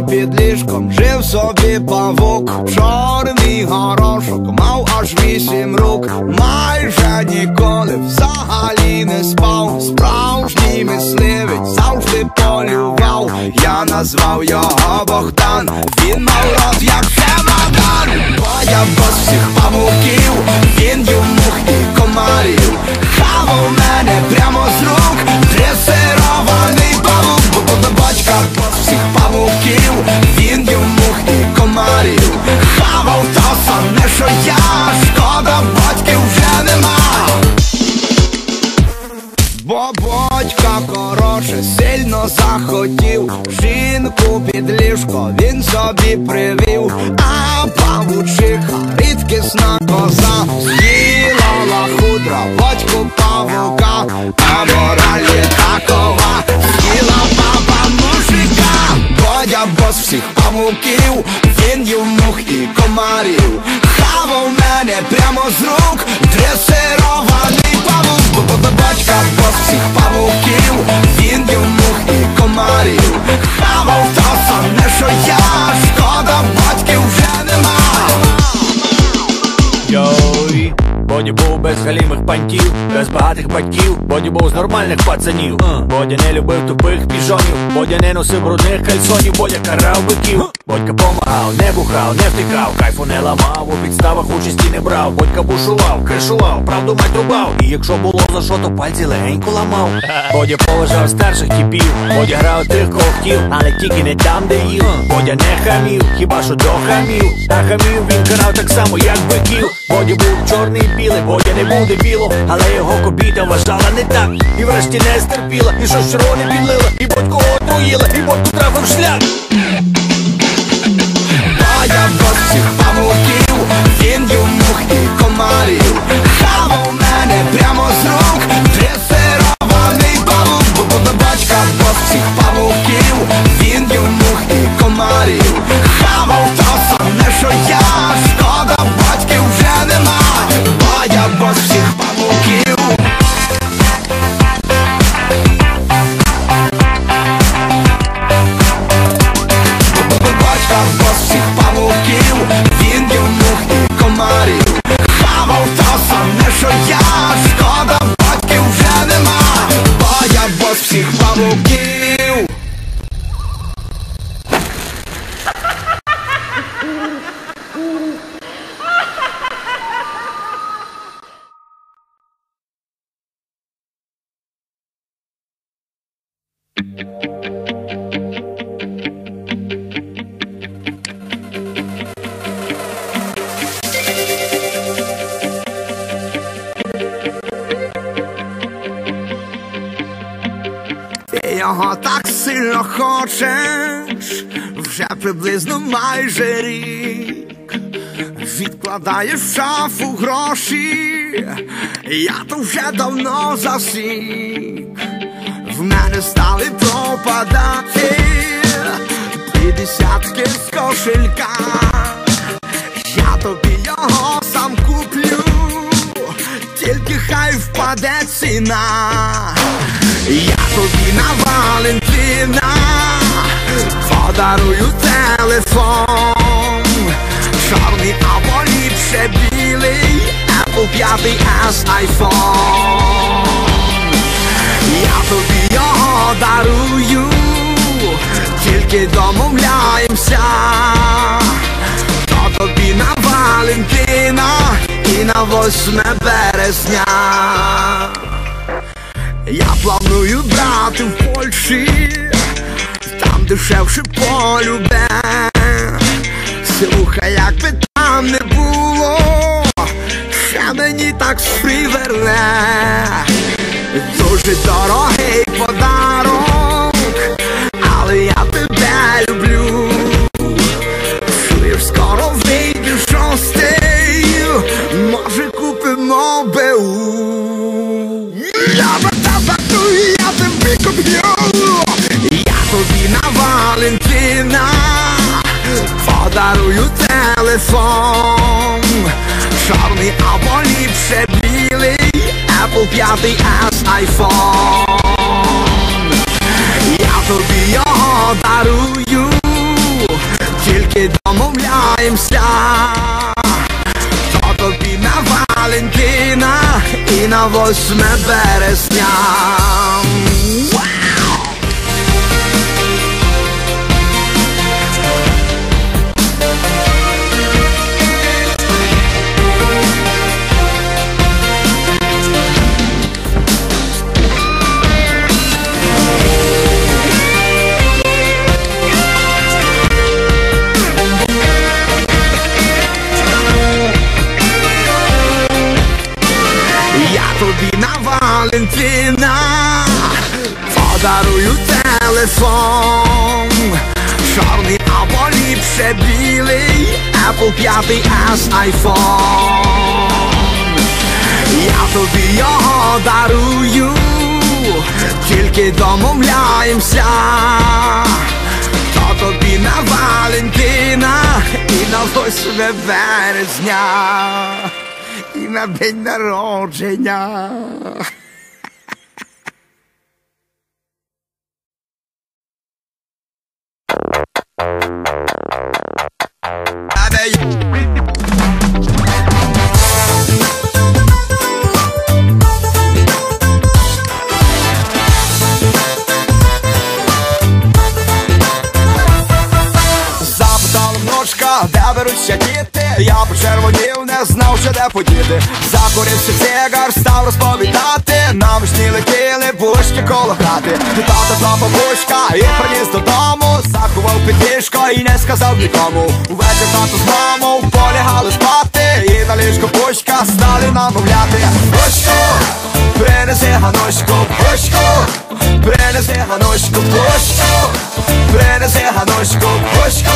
мені під ліжком жив собі павук, чорний горошок, мав аж вісім рук, майже ніколи взагалі не спав. Справжній мисливець завжди полював. Я назвав його Богдан, він мав рот, як чемодан бос всіх павуків, він мух і комарів. Коротше сильно захотів. Жінку під ліжко він собі привів, а павучиха рідкісна коза. З'їла худра батьку павука, а мораль є такова. З'їла баба мужика, Бодя бос всіх павуків, він їв мух і комарів. Хавав мене прямо з рук, дресирований Бо батька бос всіх павуків, він йому мух і комарів. Хавав то саме, що я, шкода, галімих пантів, без багатих батьків, Боді був з нормальних пацанів. Бодя не любив тупих піжонів, Бодя не носив брудних кальсонів, Бодя карав биків. Бодька помагав, не бухав, не втикав, кайфу не ламав, у підставах участі не брав. Бодька бушував, кришував, правду мать рубав. І якщо було за що, то пальці легенько ламав. Бодя поважав старших типів, Бодя грав тих, кого хотів, але тільки не там, де їв. Бодя не хамів, хіба що до хамів. А хамів він карав так само, як биків. Боді був чорний білий, Бодя не був дебіло, але його кобіта вважала не так. І врешті не стерпіла, і що червоне підлила, і батько отруїла, і бодьку трафив шлях. Бодя бос всіх павуків, він і комарів його так сильно хочеш, вже приблизно майже рік. Відкладаєш в шафу гроші, я то вже давно засік. Мене стали пропадати п'ятдесятки з кошелька. Я тобі його сам куплю, тільки хай впаде ціна. Я тобі на Валентина подарую телефон, чорний або ліпше білий, Apple 5S iPhone. Я тобі тільки домовляємося, то тобі на Валентина і на 8 березня. Я планую брати в Польщі, там дешевше полюбе. Слухай, як би там не було, ще мені так сприверне. Дуже дорогий купимо БУ. Я на тебе я тебе куп'ю. Я тобі на Валентина подарую телефон. Чорний або ліпше білий, Apple 5S iPhone. 8 березня. Ліпше білий, Apple 5S iPhone. Я тобі його дарую, тільки домовляємося. То тобі на Валентина і на 8 березня і на день народження. Що де подіти Закурився цигар, став розповідати. Нам ж летіли пушки коло хати. Тата та бабушка і приніс додому. Заховав під ліжко і не сказав нікому. Увечір тато з мамою полягали спати. І на ліжко пушка стали намовляти. Пушку, принеси ганочку, пушку Принеси ганочку, пушку Принеси ганочку, пушку